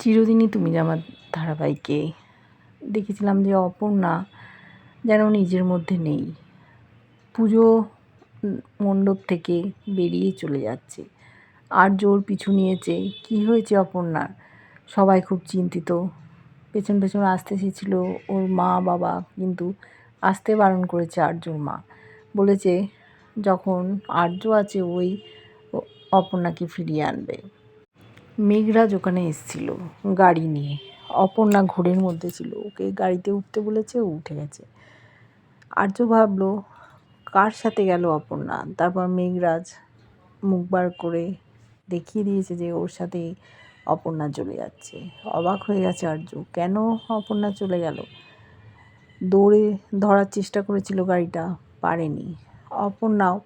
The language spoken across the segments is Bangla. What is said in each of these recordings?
চিরদিনই তুমি আমার ধারাবাহিকে। দেখেছিলাম যে অপর্ণা যেন নিজের মধ্যে নেই। পুজো মণ্ডপ থেকে বেরিয়ে চলে যাচ্ছে। আর জোর পিছু নিয়েছে, কি হয়েছে অপর্ণার? সবাই খুব চিন্তিত। পেছন পেছন আসতে এসেছিল ওর মা বাবা, কিন্তু আসতে বারণ করেছে আর্যর মা। বলেছে, যখন আর্য আছে, ওই অপর্ণাকে ফিরিয়ে আনবে। মেঘরাজ ওখানে এসেছিল গাড়ি নিয়ে। অপর্ণা ঘোরের মধ্যে ছিল। ওকে গাড়িতে উঠতে বলেছে, ও উঠে গেছে। আর্য ভাবলো, কার সাথে গেল অপর্ণা? তারপর মেঘরাজ মুখ বার করে দেখিয়ে দিয়েছে যে, ওর সাথে অপর্ণা চলে যাচ্ছে। অবাক হয়ে গেছে আর্য, কেন অপর্ণা চলে গেল? দৌড়ে ধরার চেষ্টা করেছিল গাড়িটা, পারেনি। অপর্ণাও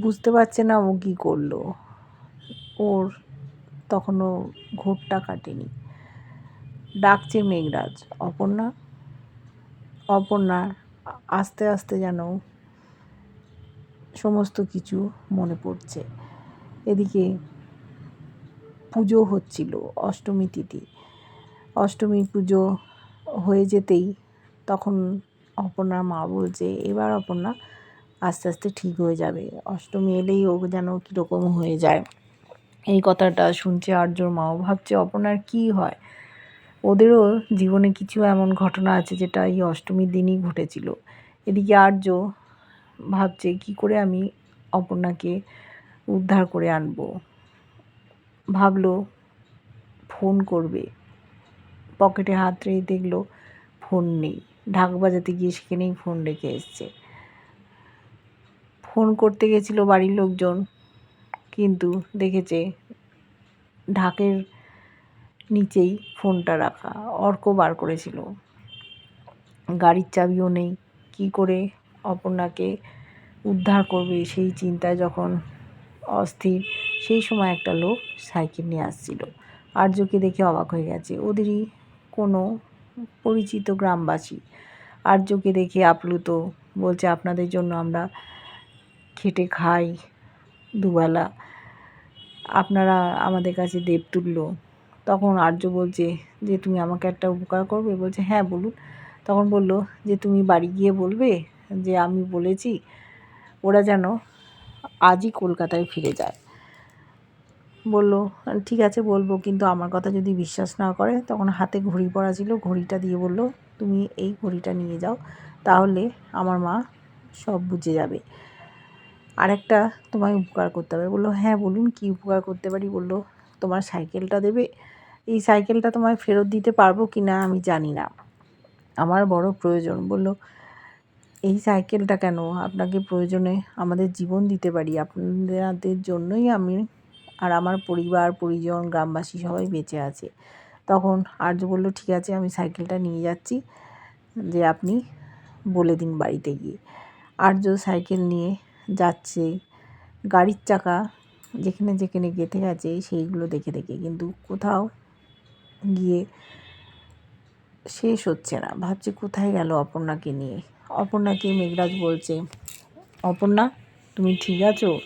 বুঝতে পারছে না ও কী করল। ওর তখনও ঘোরটা কাটেনি। ডাকছে মেঘরাজ, অপর্ণা অপর্ণা, আস্তে আস্তে যেন সমস্ত কিছু মনে পড়ছে। এদিকে পুজো হচ্ছিল অষ্টমী তিথি। অষ্টমী পুজো হয়ে যেতেই তখন অপর্ণার মা বলছে, এবার অপর্ণা, আস্তে আস্তে ঠিক হয়ে যাবে। অষ্টমী এলেই ও যেন কীরকম হয়ে যায়। এই কথাটা শুনছে আর্যর মাও। ভাবছে, অপর্ণার কী হয়? ওদেরও জীবনে কিছু এমন ঘটনা আছে যেটা এই অষ্টমীর দিনই ঘটেছিল। এদিকে আর্য ভাবছে, কি করে আমি অপর্ণাকে উদ্ধার করে আনব? ভাবলো, ফোন করবে। পকেটে হাত রেখে দেখল, ফোন নেই। ঢাক বাজাতে গিয়ে সেখানেই ফোন রেখে এসছে। ফোন করতে গেছিল বাড়ির লোকজন। কিন্তু দেখেছে ঢাকের নিচেই ফোনটা রাখা অর্ক বার করেছিল। গাড়ির চাবিও নেই, কি করে অপর্ণাকে উদ্ধার করবে সেই চিন্তায় যখন অস্থির, সেই সময় একটা লোক সাইকেল নিয়ে আসছিল। আর্যকে দেখে অবাক হয়ে গেছে, ওদেরই কোনো পরিচিত গ্রামবাসী। আর্যকে দেখে আপ্লুত, বলছে, আপনাদের জন্য আমরা খেটে খাই দুবেলা। আপনারা আমাদের কাছে দেব তুল্য। তখন আর্য বলছে যে, তুমি আমাকে একটা উপকার করবে? বলছে হ্যাঁ বলুন। তখন বলল যে, তুমি বাড়ি গিয়ে বলবে যে, আমি বলেছি ওরা যেন আজই কলকাতায় ফিরে যায়। বলল, ঠিক আছে, বলব। কিন্তু আমার কথা যদি বিশ্বাস না করে, তখন হাতে ঘড়ি পরা ছিল, ঘড়িটা দিয়ে বলল, তুমি এই ঘড়িটা নিয়ে যাও, তাহলে আমার মা সব বুঝে যাবে। আরেকটা তোমায় উপকার করতে হবে। বলল হ্যাঁ বলুন, কী উপকার করতে পারি? বলল, তোমার সাইকেলটা দেবে। এই সাইকেলটা তোমায় ফেরত দিতে পারব কি না আমি জানি না। আমার বড় প্রয়োজন। বলল, এই সাইকেলটা কেন? আপনাকে প্রয়োজনে আমাদের জীবন দিতে পারি। আপনাদের জন্যই আমি আর আমার পরিবার, পরিজন, গ্রামবাসী সবাই বেঁচে আছে। তখন আর্য বলল, ঠিক আছে, আমি সাইকেলটা নিয়ে যাচ্ছি, যে আপনি বলে দিন বাড়িতে গিয়ে। আর্য সাইকেল নিয়ে যাচ্ছে। গাড়ির চাকা যেখানে যেখানে গেঁথে গেছে, সেইগুলো দেখে দেখে। কিন্তু কোথাও গিয়ে শেষ হচ্ছে না। ভাবছে কোথায় গেল অপর্ণাকে নিয়ে। অপর্ণাকে মেঘরাজ বলছে, অপর্ণা, তুমি ঠিক আছো?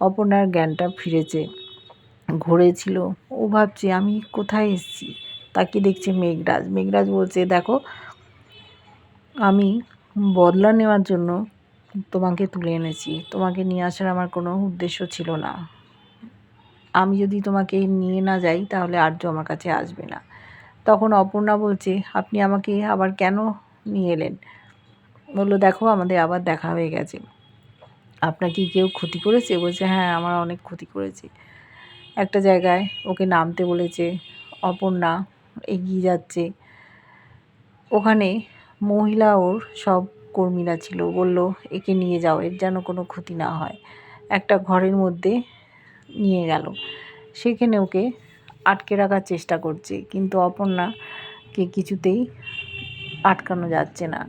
অপর্ণার জ্ঞানটা ফিরেছে, ঘুরেছিল। ও ভাবছে, আমি কোথায় এসেছি? তাকে দেখছে মেঘরাজ। মেঘরাজ বলছে, দেখো, আমি বদলা নেওয়ার জন্য তোমাকে তুলে এনেছি। তোমাকে নিয়ে আসার আমার কোনো উদ্দেশ্য ছিল না। আমি যদি তোমাকে নিয়ে না যাই, তাহলে আর্য আমার কাছে আসবে না। তখন অপর্ণা বলছে, আপনি আমাকে আবার কেন নিয়ে এলেন? বলল, দেখো, আমাদের আবার দেখা হয়ে গেছে। আপনার কি কেউ ক্ষতি করেছে? বলছে হ্যাঁ আমার অনেক ক্ষতি করেছে। একটা জায়গায় ওকে নামতে বলেছে, অপর্ণা এগিয়ে যাচ্ছে। ওখানে মহিলা ওর সব কর্মীরা ছিল, বলল, একে নিয়ে যাও, এর যেন কোনো ক্ষতি না হয়। একটা ঘরের মধ্যে নিয়ে গেল। সেখানে ওকে আটকে রাখার চেষ্টা করছে, কিন্তু অপর্ণাকে কিছুতেই আটকানো যাচ্ছে না।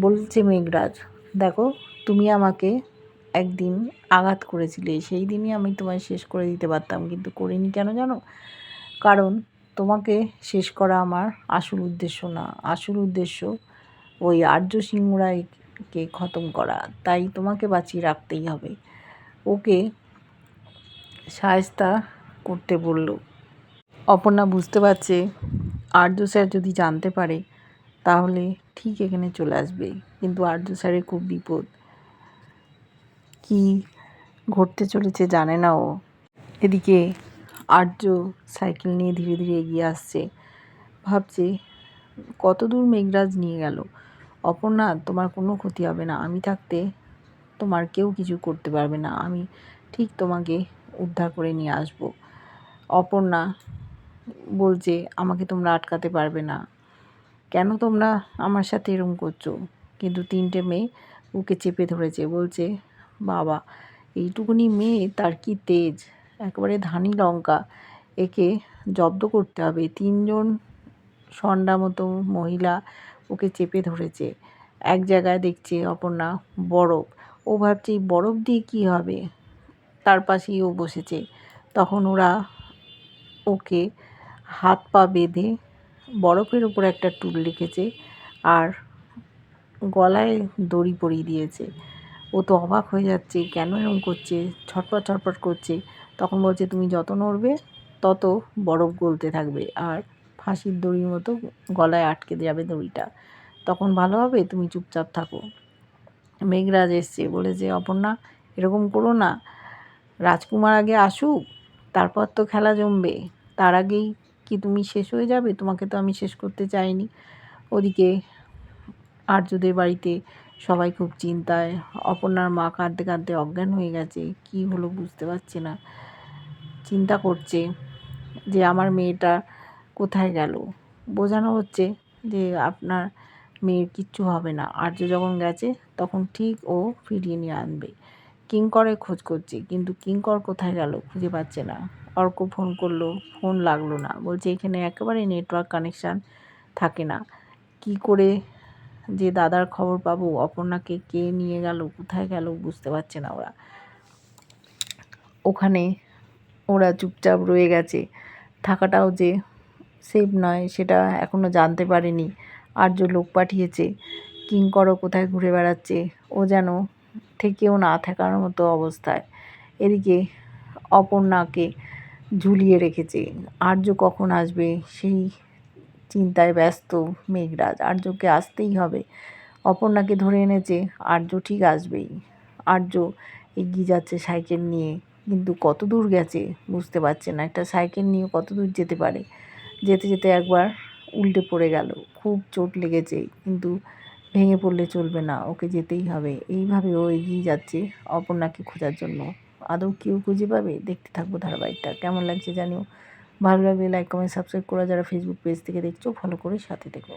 বলছে মেঘরাজ, দেখো, তুমি আমাকে একদিন আঘাত করেছিলে, সেই দিনই আমি তোমায় শেষ করে দিতে পারতাম, কিন্তু করিনি কেন জানো? কারণ তোমাকে শেষ করা আমার আসল উদ্দেশ্য না। আসল উদ্দেশ্য ওই আর্য সিংহরায়কে খতম করা, তাই তোমাকে বাঁচিয়ে রাখতেই হবে। ওকে সায়স্তা করতে বলল। অপর্ণা বুঝতে পারছে আর্য স্যার যদি জানতে পারে, তাহলে ঠিক এখানে চলে আসবে। কিন্তু আর্য স্যারের খুব বিপদ। কি ঘটতে চলেছে জানে না ও। এদিকে আর্য সাইকেল নিয়ে ধীরে ধীরে এগিয়ে আসছে। ভাবছে কত দূর মেঘরাজ নিয়ে গেল? অপর্ণা, তোমার কোনো ক্ষতি হবে না। আমি থাকতে তোমার কেউ কিছু করতে পারবে না। আমি ঠিক তোমাকে উদ্ধার করে নিয়ে আসব। অপর্ণা বলছে, আমাকে তোমরা আটকাতে পারবে না। কেন তোমরা আমার সাথে এরম করছ? কিন্তু তিনটে মেয়ে ওকে চেপে ধরেছে। বলছে, বাবা, এইটুকুনি মেয়ে, তার কি তেজ? একবারে ধানি লঙ্কা। একে জব্দ করতে হবে। তিনজন সন্ডা মতো মহিলা ওকে চেপে ধরেছে। এক জায়গায় দেখছে অপর্ণা বরফ। ও ভাবছে এই বরফ দিয়ে কী হবে? তার পাশেই ও বসেছে। তখন ওরা ওকে হাত পা বেঁধে বরফের উপর একটা টুল রেখেছে আর গলায় দড়ি পরিয়ে দিয়েছে। ও তো অবাক হয়ে যাচ্ছে, কেন এরকম করছে? ছটপট ছটপট করছে। তখন বলছে, তুমি যত নড়বে, তত বরফ গলতে থাকবে। আর ফাঁসির দড়ির মতো গলায় আটকে যাবে দড়িটা। তখন ভালো হবে, তুমি চুপচাপ থাকো। মেঘরাজ এসছে বলেছে অপর্ণা, এরকম করো না। রাজকুমার আগে আসুক, তারপর তো খেলা জমবে। তার আগেই কি তুমি শেষ হয়ে যাবে? তোমাকে তো আমি শেষ করতে চাইনি। ওদিকে আর্যদের বাড়িতে সবাই খুব চিন্তায়। অপর্ণার মা কাঁদতে কাঁদতে অজ্ঞান হয়ে গেছে। কি হলো বুঝতে পারছে না। চিন্তা করছে যে, আমার মেয়েটা কোথায় গেল? বোঝানো হচ্ছে যে আপনার মেয়ের কিচ্ছু হবে না। আর্য যখন গেছে, তখন ঠিক ও ফিরিয়ে নিয়ে আনবে। কিঙ্করে খোঁজ করছে, কিন্তু কিঙ্কর কোথায় গেল খুঁজে পাচ্ছে না। অর্ক ফোন করল, ফোন লাগল না। বলছে, এখানে একেবারে নেটওয়ার্ক কানেকশান থাকে না। কি করে যে দাদার খবর পাবো? অপর্ণাকে কে নিয়ে গেল? কোথায় গেল? বুঝতে পারছে না ওরা। ওখানে ওরা চুপচাপ রয়ে গেছে। থাকাটাও যে সেফ নয়, সেটা এখনও জানতে পারেনি। আর্য লোক পাঠিয়েছে কিঙ্করও কোথায় ঘুরে বেড়াচ্ছে, ও যেন থেকেও না থাকার মতো অবস্থায়। এদিকে অপর্ণাকে ঝুলিয়ে রেখেছে। আর্য কখন আসবে সেই চিন্তায় ব্যস্ত মেঘরাজ। আর্যকে আসতেই হবে। অপর্ণাকে ধরে এনেছে, আর্য ঠিক আসবেই। আর্য এগিয়ে যাচ্ছে সাইকেল নিয়ে, কিন্তু কত দূর গেছে বুঝতে পারছে না। একটা সাইকেল নিয়ে কত দূর যেতে পারে? যেতে যেতে একবার উল্টে পড়ে গেল। খুব চোট লেগেছে, কিন্তু ভেঙে পড়লে চলবে না, ওকে যেতেই হবে। এইভাবে ও এগিয়ে যাচ্ছে অপর্ণাকে খোঁজার জন্য। আদৌ কেউ খুঁজে পাবে? দেখতে থাকব ধারাবাহিকটা। কেমন লাগছে জানিও? ভালো লাগলে লাইক কমেন্ট সাবস্ক্রাইব করা। যারা ফেসবুক পেজ থেকে দেখছ ফলো করে সাথে দেখো